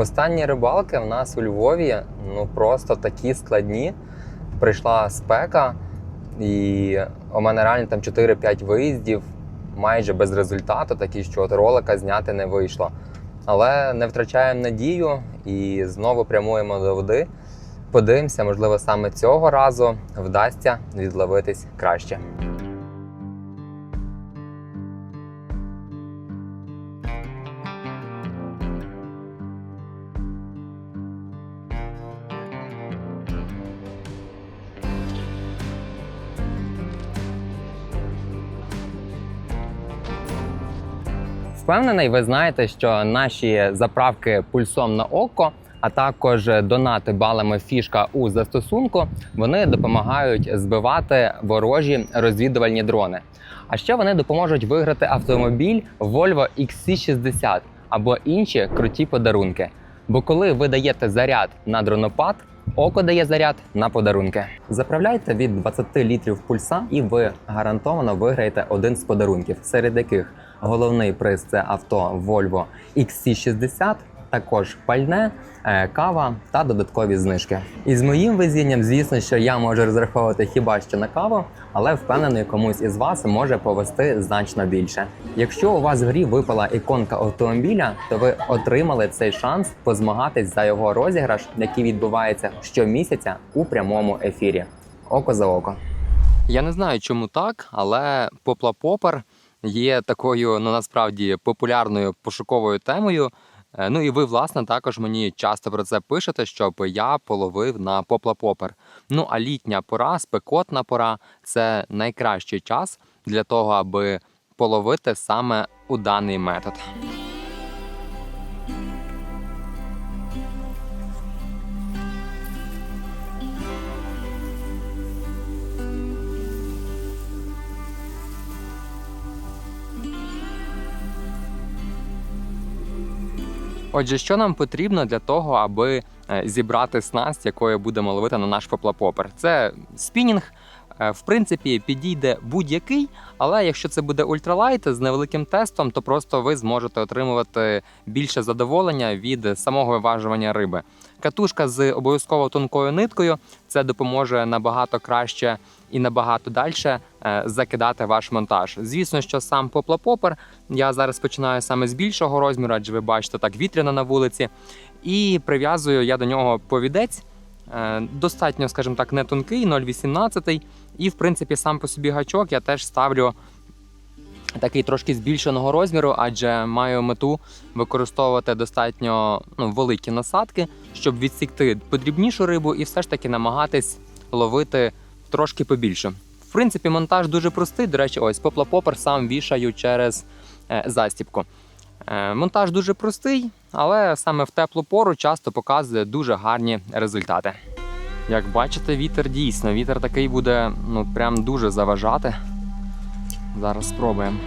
Останні рибалки в нас у Львові ну просто такі складні. Прийшла спека, і у мене реально там 4-5 виїздів майже без результату, такі що от ролика зняти не вийшло. Але не втрачаємо надію і знову прямуємо до води. Подивимося, можливо, саме цього разу вдасться відловитись краще. Впевнений, ви знаєте, що наші заправки пульсом на око, а також донати балами фішка у застосунку, вони допомагають збивати ворожі розвідувальні дрони. А ще вони допоможуть виграти автомобіль Volvo XC60 або інші круті подарунки. Бо коли ви даєте заряд на дронопад, око дає заряд на подарунки. Заправляйте від 20 літрів пульса, і ви гарантовано виграєте один з подарунків, серед яких головний приз це авто Volvo XC60, також пальне, е, кава та додаткові знижки. І з моїм везінням, звісно, що я можу розраховувати хіба що на каву, але впевнений, комусь із вас може повести значно більше. Якщо у вас в грі випала іконка автомобіля, то ви отримали цей шанс позмагатись за його розіграш, який відбувається щомісяця у прямому ефірі. Око за око. Я не знаю, чому так, але Попла Попер є такою ну насправді популярною пошуковою темою. Е, Ну і ви, власне, також мені часто про це пишете, щоб я половив на Попла Попер. Ну а літня пора, спекотна пора це найкращий час для того, аби половити саме у даний метод. Отже, що нам потрібно для того, аби е, зібрати снасть, якою будемо ловити на наш поплапопер? Це спінінг. Е, В принципі, підійде будь-який, але якщо це буде ультралайт з невеликим тестом, то просто ви зможете отримувати більше задоволення від самого виважування риби. Катушка з обов'язково тонкою ниткою це допоможе набагато краще і набагато далі закидати ваш монтаж. Звісно, що сам поплапопер я зараз починаю саме з більшого розміру, адже ви бачите так вітряно на вулиці. І прив'язую я до нього повідець. Е, Достатньо, скажімо так, не тонкий, 0,18. І, в принципі, сам по собі гачок я теж ставлю такий трошки збільшеного розміру, адже маю мету використовувати достатньо ну, великі насадки, щоб відсікти подрібнішу рибу і все ж таки намагатись ловити трошки побільше. В принципі, монтаж дуже простий. До речі, ось поплапопер сам вішаю через е, застіпку. Е, Монтаж дуже простий, але саме в теплу пору часто показує дуже гарні результати. Як бачите, вітер дійсно, вітер такий буде ну прям дуже заважати. Зараз спробуємо.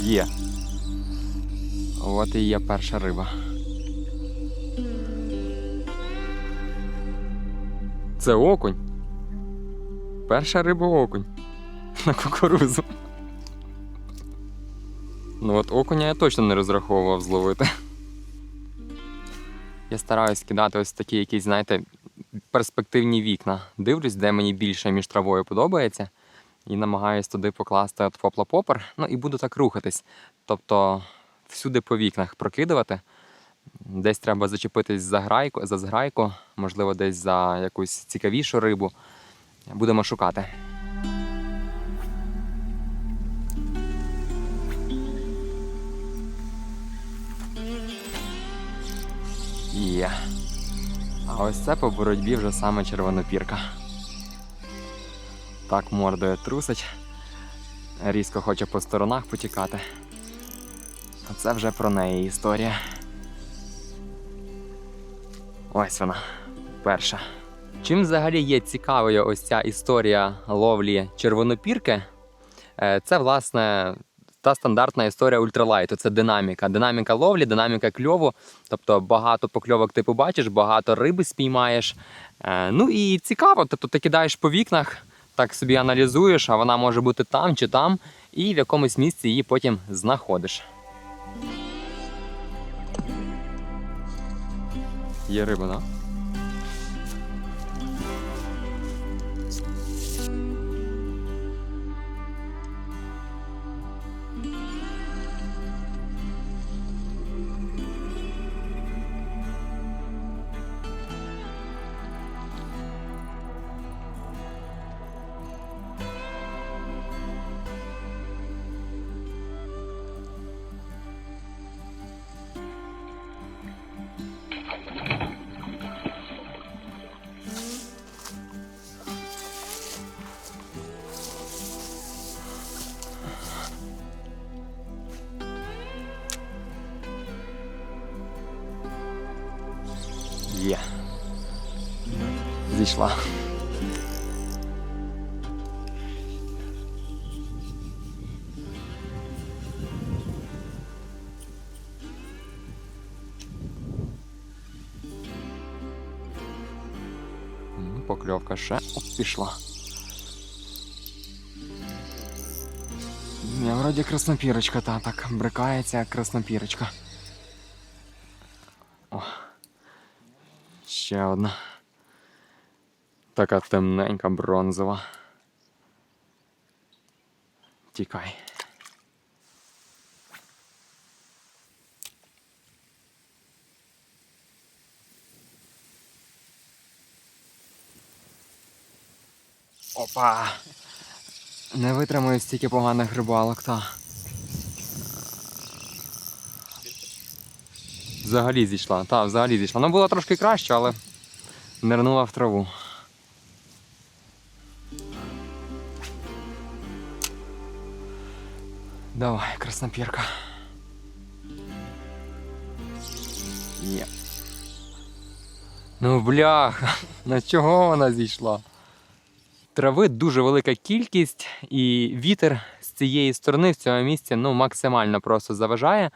Є. От і є перша риба. Це окунь. Перша риба окунь. На кукурузу. Ну от окуня я точно не розраховував зловити. Я стараюсь кидати ось такі якісь, знаєте, перспективні вікна. Дивлюсь, де мені більше між травою подобається. І намагаюсь туди покласти от попла-попер. Ну і буду так рухатись. Тобто всюди по вікнах прокидувати. Десь треба зачепитись за грайку, за зграйку, можливо, десь за якусь цікавішу рибу. Будемо шукати. Є. А ось це по боротьбі вже саме червонопірка. Так мордою трусить. Різко хоче по сторонах потікати. А це вже про неї історія. Ось вона, перша. Чим взагалі є цікавою ось ця історія ловлі червонопірки? Е, Це, власне, та стандартна історія ультралайту. Це динаміка. Динаміка ловлі, динаміка кльову. Тобто багато покльовок ти побачиш, багато риби спіймаєш. Е, ну і цікаво, тобто ти кидаєш по вікнах, так собі аналізуєш, а вона може бути там чи там, і в якомусь місці її потім знаходиш. Є риба, так? Є. Зійшла. Покльовка ще Оп, пішла. Я вроді краснопірочка, та так брикається як краснопірочка. Ще одна. Така темненька бронзова. Тікай. Опа! Не витримую стільки поганих рибалок, та. Взагалі зійшла, та, взагалі зійшла. Ну було трошки краще, але нирнула в траву. Давай, краснопірка. Є. Ну бляха, на чого вона зійшла? Трави дуже велика кількість, і вітер з цієї сторони в цьому місці ну, максимально просто заважає.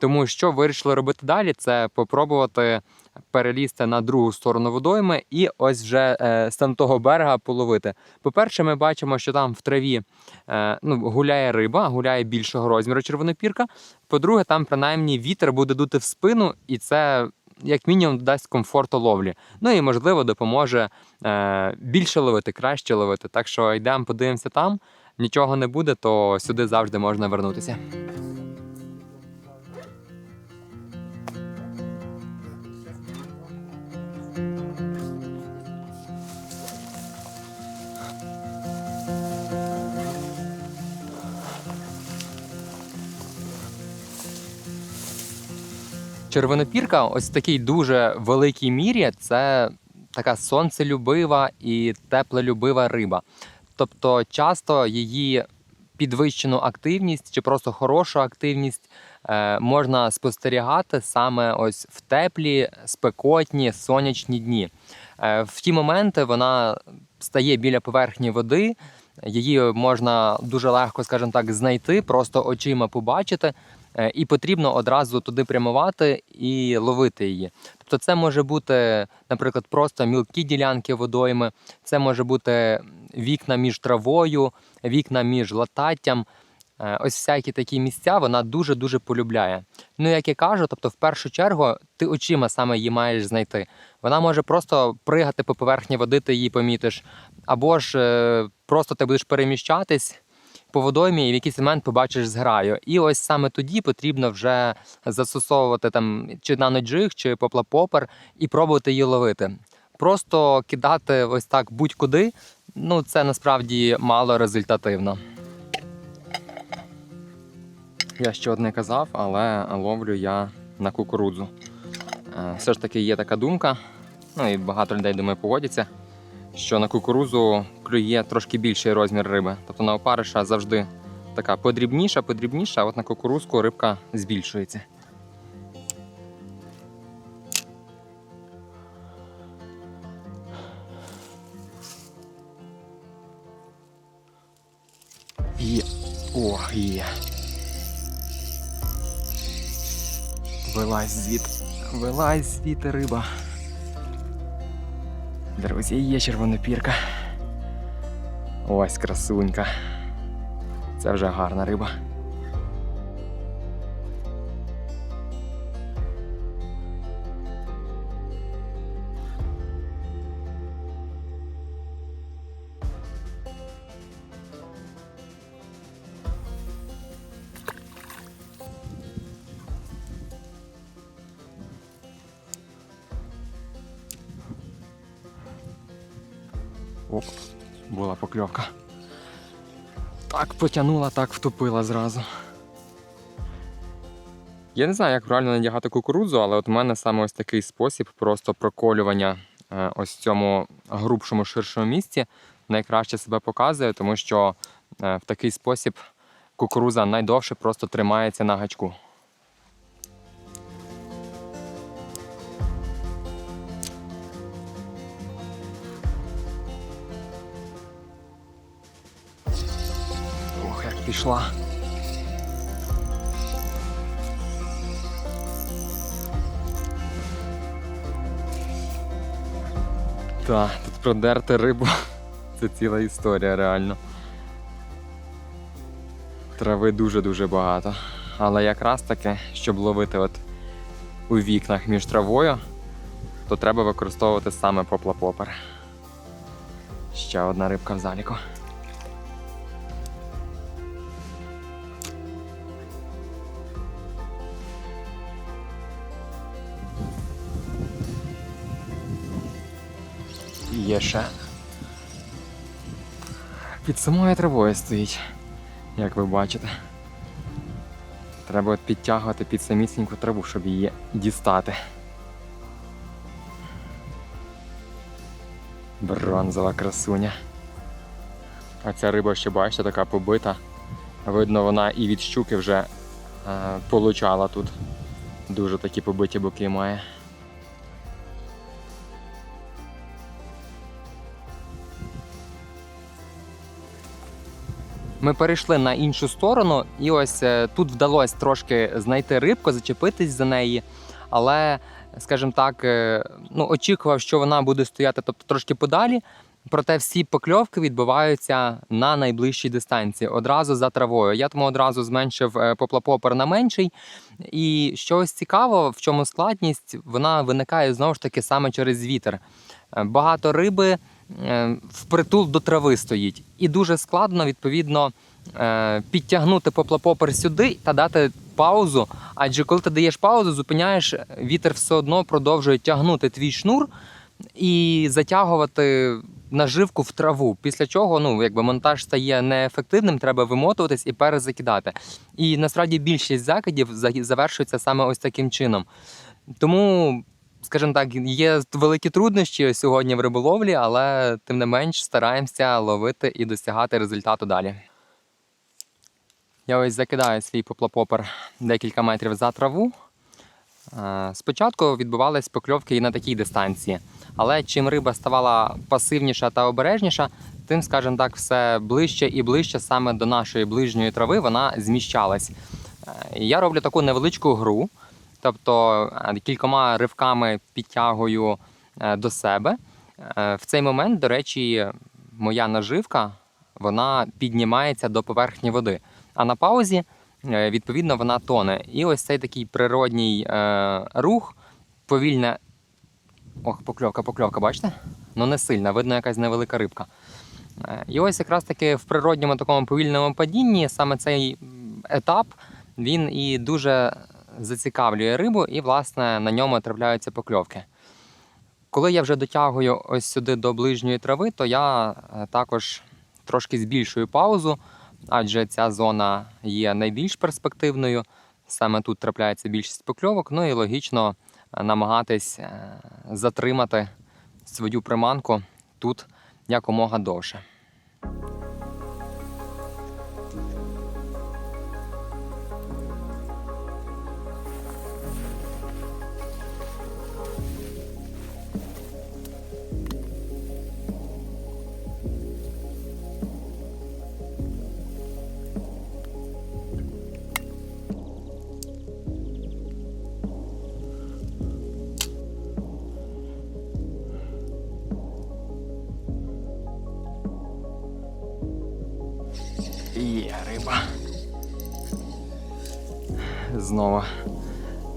Тому що вирішили робити далі, це попробувати перелізти на другу сторону водойми і ось вже е, з там того берега половити. По-перше, ми бачимо, що там в траві е, ну, гуляє риба, гуляє більшого розміру червонопірка. По-друге, там принаймні вітер буде дути в спину, і це як мінімум дасть комфорту ловлі. Ну і можливо допоможе е, більше ловити, краще ловити. Так що йдемо, подивимося там. Нічого не буде, то сюди завжди можна вернутися. Червонопірка, ось в такій дуже великій мірі, це така сонцелюбива і теплолюбива риба. Тобто часто її підвищену активність чи просто хорошу активність е, можна спостерігати саме ось в теплі, спекотні, сонячні дні. Е, в ті моменти вона стає біля поверхні води, її можна дуже легко, скажімо так, знайти, просто очима побачити. Е, І потрібно одразу туди прямувати і ловити її. Тобто, це може бути, наприклад, просто мілкі ділянки водойми, це може бути вікна між травою, вікна між лататтям. Е, Ось всякі такі місця вона дуже дуже полюбляє. Ну, як я кажу, тобто, в першу чергу, ти очима саме її маєш знайти. Вона може просто пригати по поверхні води, ти її помітиш, або ж е, просто ти будеш переміщатись по водоймі і в якийсь момент побачиш зграю. І ось саме тоді потрібно вже застосовувати там чи наноджиг, чи поплапопер і пробувати її ловити. Просто кидати ось так будь-куди, ну це насправді мало результативно. Я ще одне казав, але ловлю я на кукурудзу. Е, Все ж таки є така думка, ну і багато людей думаю погодяться, що на кукурузу клює трошки більший розмір риби. Тобто на опариша завжди така подрібніша, подрібніша, а от на кукурузку рибка збільшується. Є. Ох, є. Вилазь звідти. Вилазь звідти риба. Друзі, є червонопірка. Ось красунька. Це вже гарна риба. Потягнула, так втопила зразу. Я не знаю, як правильно надягати кукурудзу, але от у мене саме ось такий спосіб просто проколювання е, ось в цьому грубшому, ширшому місці найкраще себе показує, тому що е, в такий спосіб кукуруза найдовше просто тримається на гачку. Пішла. Так, тут продерти рибу. Це ціла історія реально. Трави дуже-дуже багато. Але якраз таки, щоб ловити от у вікнах між травою, то треба використовувати саме поплапопер. Ще одна рибка в заліку. Є ще. Під самою травою стоїть, як ви бачите. Треба підтягувати під самісіньку траву, щоб її дістати. Бронзова красуня. А ця риба ще бачите, така побита. Видно, вона і від щуки вже е, получала тут. Дуже такі побиті боки має. Ми перейшли на іншу сторону, і ось е, тут вдалося трошки знайти рибку, зачепитись за неї. Але, скажімо так, е, ну, очікував, що вона буде стояти тобто, трошки подалі. Проте всі покльовки відбуваються на найближчій дистанції, одразу за травою. Я тому одразу зменшив е, поплапопер на менший. І щось цікаво, в чому складність, вона виникає знову ж таки саме через вітер. Багато риби впритул до трави стоїть. І дуже складно, відповідно, е, підтягнути поплапопер сюди та дати паузу. Адже коли ти даєш паузу, зупиняєш, вітер все одно продовжує тягнути твій шнур і затягувати наживку в траву. Після чого ну, якби монтаж стає неефективним, треба вимотуватись і перезакидати. І насправді більшість закидів завершується саме ось таким чином. Тому, скажімо так, є великі труднощі сьогодні в риболовлі, але тим не менш стараємося ловити і досягати результату далі. Я ось закидаю свій поплапопер декілька метрів за траву. Е, Спочатку відбувались покльовки і на такій дистанції, але чим риба ставала пасивніша та обережніша, тим, скажімо так, все ближче і ближче саме до нашої ближньої трави вона зміщалась. Е, Я роблю таку невеличку гру, тобто е, кількома ривками підтягую е, до себе. Е, В цей момент, до речі, моя наживка вона піднімається до поверхні води. А на паузі, відповідно, вона тоне. І ось цей такий природній рух, повільне. Ох, покльовка, покльовка, бачите? Ну не сильна, видно якась невелика рибка. І ось якраз таки в природньому такому повільному падінні саме цей етап він і дуже зацікавлює рибу, і, власне, на ньому трапляються покльовки. Коли я вже дотягую ось сюди до ближньої трави, то я е, також трошки збільшую паузу, адже ця зона є найбільш перспективною. Саме тут трапляється більшість покльовок. Ну і логічно е, намагатись е, затримати свою приманку тут якомога довше.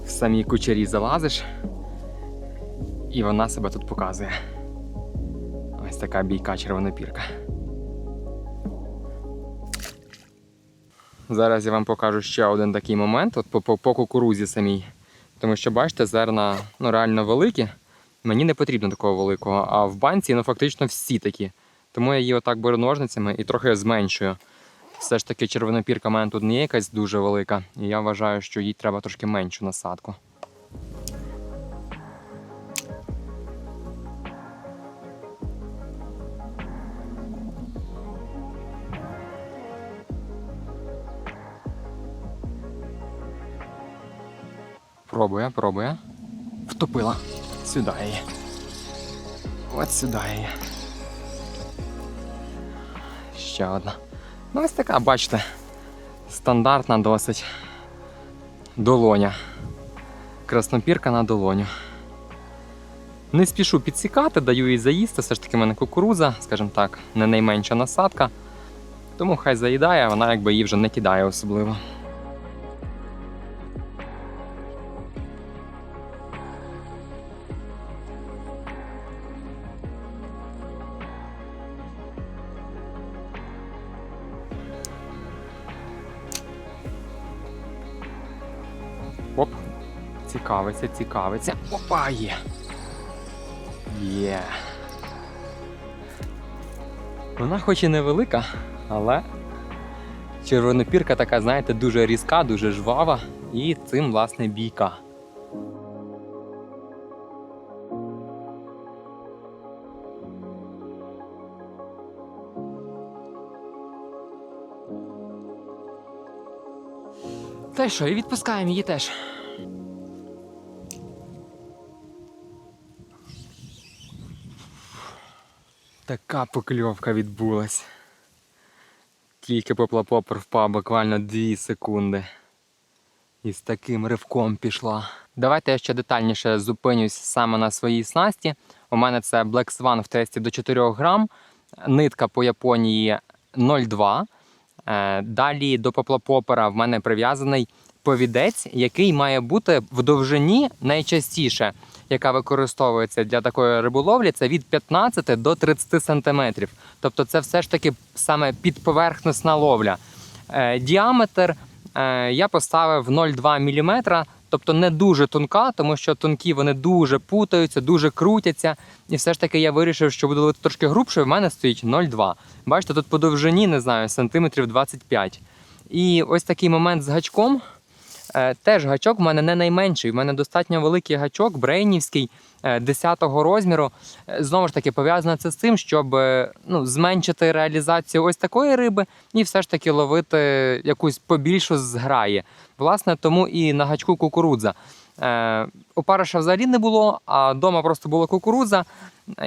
В самій кучері залазиш, і вона себе тут показує. Ось така бійка червонопірка. Зараз я вам покажу ще один такий момент от по, по, по кукурузі самій. Тому що, бачите, зерна ну, реально великі. Мені не потрібно такого великого, а в банці ну, фактично всі такі. Тому я її отак беру ножницями і трохи зменшую. Все ж таки червонопірка в мене тут не якась дуже велика, і я вважаю, що їй треба трошки меншу насадку. Пробує, пробує. Втопила. Сюди її. От сюди її. Ще одна. Ну, ось така, бачите, стандартна досить. Долоня. Краснопірка на долоню. Не спішу підсікати, даю їй заїсти. Все ж таки в мене кукуруза, скажімо так, не найменша насадка. Тому хай заїдає, вона якби її вже не кидає особливо. Цікавиться, цікавиться. Опа, є. Є. Вона хоч і невелика, але червонопірка така, знаєте, дуже різка, дуже жвава і цим, власне, бійка. Та й що, і відпускаємо її теж. Така покльовка відбулась. Тільки поплапопер впав буквально 2 секунди. І з таким ривком пішла. Давайте я ще детальніше зупинюсь саме на своїй снасті. У мене це Black Swan в тесті до 4 грам, нитка по Японії 0,2. Е, Далі до поплапопера в мене прив'язаний повідець, який має бути в довжині найчастіше, яка використовується для такої риболовлі, це від 15 до 30 сантиметрів. Тобто це все ж таки саме підповерхностна ловля. Е, Діаметр е, я поставив 0,2 мм, тобто не дуже тонка, тому що тонкі вони дуже путаються, дуже крутяться. І все ж таки я вирішив, що буду ловити трошки грубше, в мене стоїть 0,2. Бачите, тут по довжині, не знаю, сантиметрів 25. І ось такий момент з гачком. Е, Теж гачок в мене не найменший. В мене достатньо великий гачок, брейнівський, е, 10-го розміру. Е, Знову ж таки, пов'язано це з тим, щоб е, ну, зменшити реалізацію ось такої риби і все ж таки ловити якусь побільшу зграї. Власне, тому і на гачку кукурудза. Е, Опариша взагалі не було, а вдома просто була кукурудза,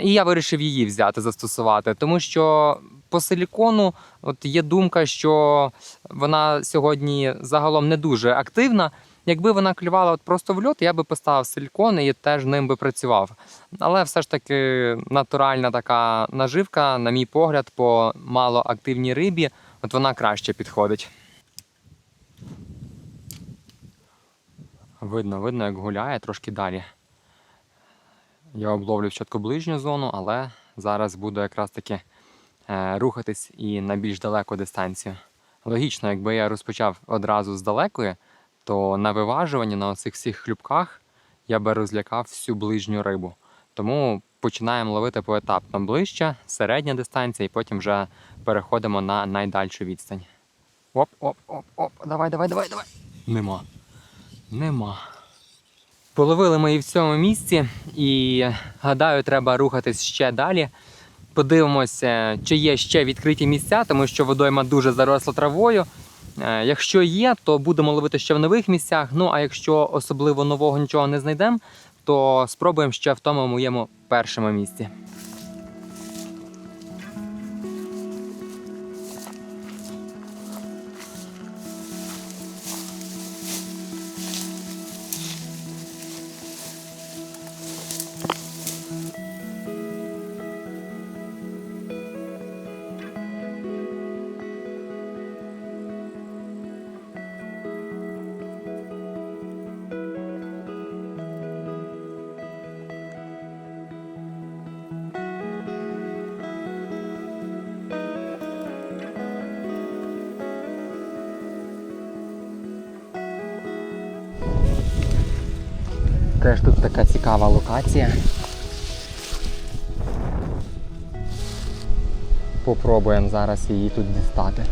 і я вирішив її взяти, застосувати, тому що по силікону от є думка, що вона сьогодні загалом не дуже активна. Якби вона клювала от просто в льот, я би поставив силікон і теж ним би працював. Але все ж таки натуральна така наживка, на мій погляд, по малоактивній рибі, от вона краще підходить. Видно, видно, як гуляє трошки далі. Я обловлю спочатку ближню зону, але зараз буду якраз таки рухатись і на більш далеку дистанцію. Логічно, якби я розпочав одразу з далекої, то на виважуванні на оцих всіх хлюбках я би розлякав всю ближню рибу. Тому починаємо ловити поетапно ближче, середня дистанція, і потім вже переходимо на найдальшу відстань. Оп, оп, оп, оп, давай, давай, давай, давай. Нема. Нема. Половили ми і в цьому місці, і гадаю, треба рухатись ще далі. Подивимося, чи є ще відкриті місця, тому що водойма дуже заросла травою. Е, Якщо є, то будемо ловити ще в нових місцях. Ну а якщо особливо нового нічого не знайдемо, то спробуємо ще в тому моєму першому місці. Теж тут така цікава локація. Попробуємо зараз її тут дістати.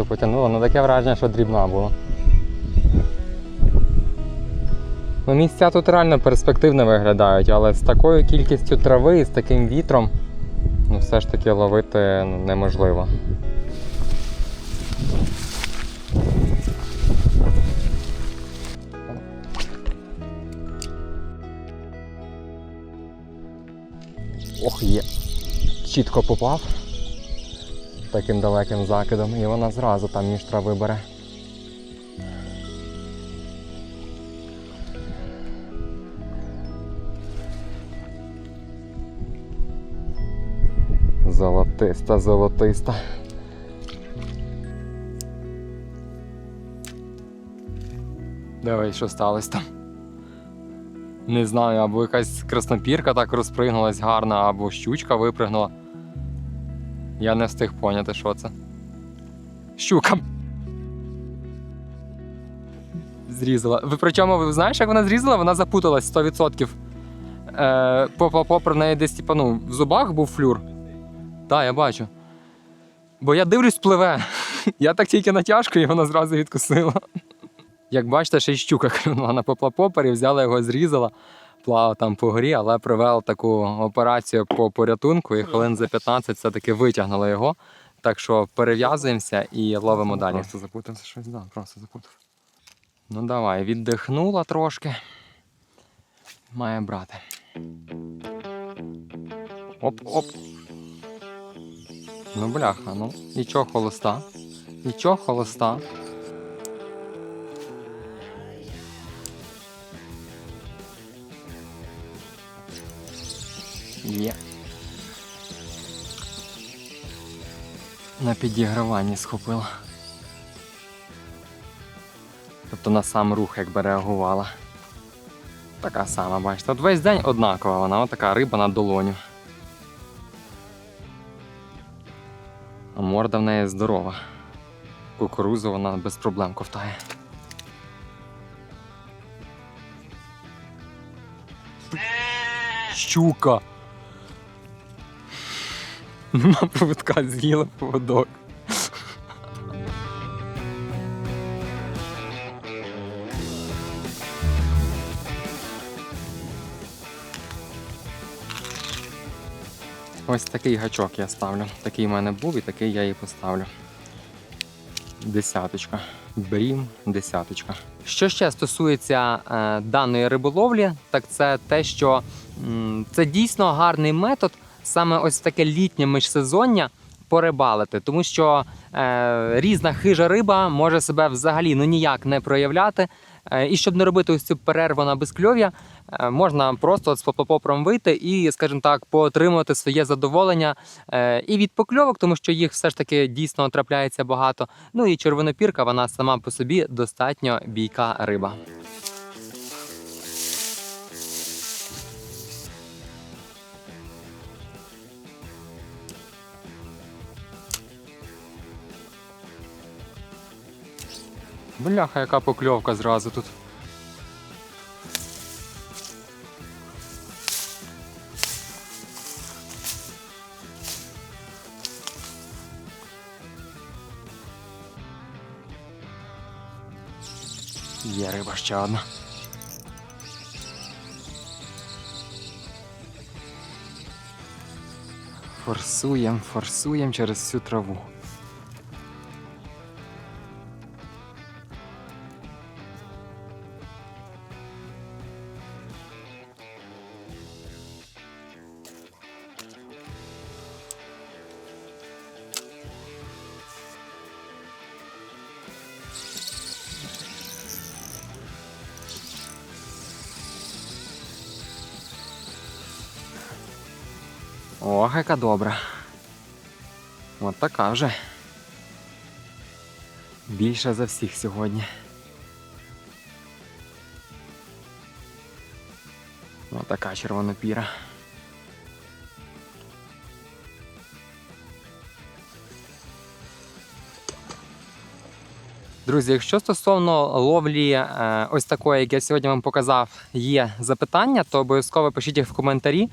Зразу потягнуло. Ну таке враження, що дрібна була. Ну, місця тут реально перспективно виглядають, але з такою кількістю трави і з таким вітром, ну все ж таки ловити ну, неможливо. Ох, є. Чітко попав таким далеким закидом, і вона зразу там між трави бере. Золотиста, золотиста. Давай, що сталося там? Не знаю, або якась краснопірка так розпригнулась гарна, або щучка випригнула. Я не встиг поняти, що це. Щука. Зрізала. Ви причому ви знаєш, як вона зрізала? Вона запуталась 100%. Е, попри неї десь, типа, ну, в зубах був флюр. Так, я бачу. Бо я дивлюсь, пливе. Я так тільки натяжку, і вона зразу відкусила. Як бачите, ще й щука клюнула на поплапопері, взяла його, зрізала, плавав там по горі, але провела таку операцію по порятунку і хвилин за 15 все-таки витягнула його. Так що перев'язуємося і ловимо далі. Просто запутався щось, да, просто запутав. Ну давай, віддихнула трошки. Має брати. Оп-оп. Ну бляха, ну. Нічого холоста. Нічого холоста. Є. На підіграванні схопила. Тобто на сам рух якби реагувала. Така сама, бачите. От весь день однакова вона, така риба на долоню. А морда в неї здорова. Кукурузу вона без проблем ковтає. Щука! На поводка з'їла поводок. Ось такий гачок я ставлю. Такий в мене був і такий я і поставлю. Десяточка. Брім, десяточка. Що ще стосується е, даної риболовлі, так це те, що м, це дійсно гарний метод, саме ось таке літнє міжсезоння порибалити, тому що е, різна хижа риба може себе взагалі ну ніяк не проявляти. Е, і щоб не робити ось цю перерву на безкльов'я, е, можна просто з поплапопром вийти і, скажімо так, поотримувати своє задоволення е, і від покльовок, тому що їх все ж таки дійсно трапляється багато. Ну і червонопірка, вона сама по собі достатньо бійка риба. Бляха, яка покльовка зразу тут. Є риба ще одна. Форсуємо, форсуємо через всю траву. Ох, яка добра. От така вже. Більша за всіх сьогодні. Отака червонопіра. Друзі, якщо стосовно ловлі е, ось такої, як я сьогодні вам показав, є запитання, то обов'язково пишіть їх в коментарі.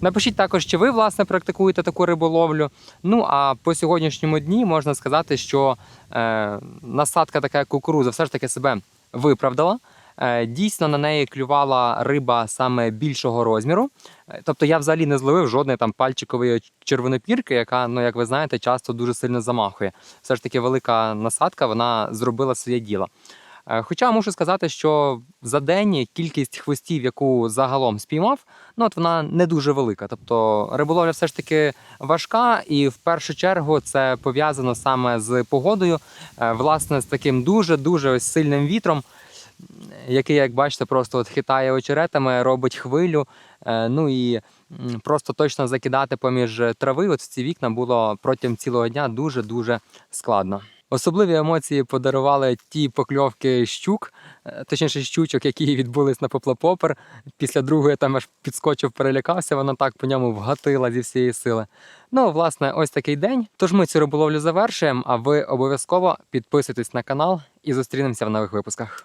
Напишіть також, чи ви власне практикуєте таку риболовлю. Ну а по сьогоднішньому дні можна сказати, що е, насадка така як кукуруза все ж таки себе виправдала. Е, Дійсно, на неї клювала риба саме більшого розміру. Е, Тобто я взагалі не зловив жодної там пальчикової червонопірки, яка, ну як ви знаєте, часто дуже сильно замахує. Все ж таки велика насадка, вона зробила своє діло. Е, Хоча мушу сказати, що за день кількість хвостів, яку загалом спіймав, ну от вона не дуже велика. Тобто риболовля все ж таки важка, і в першу чергу це пов'язано саме з погодою, власне, з таким дуже дуже сильним вітром який, як бачите, просто от хитає очеретами, робить хвилю. Е, Ну і просто точно закидати поміж трави. От в ці вікна було протягом цілого дня дуже-дуже складно. Особливі емоції подарували ті покльовки щук, е, точніше щучок, які відбулись на поплапопер. Після другої там аж підскочив, перелякався, вона так по ньому вгатила зі всієї сили. Ну, власне, ось такий день. Тож ми цю риболовлю завершуємо, а ви обов'язково підписуйтесь на канал і зустрінемося в нових випусках.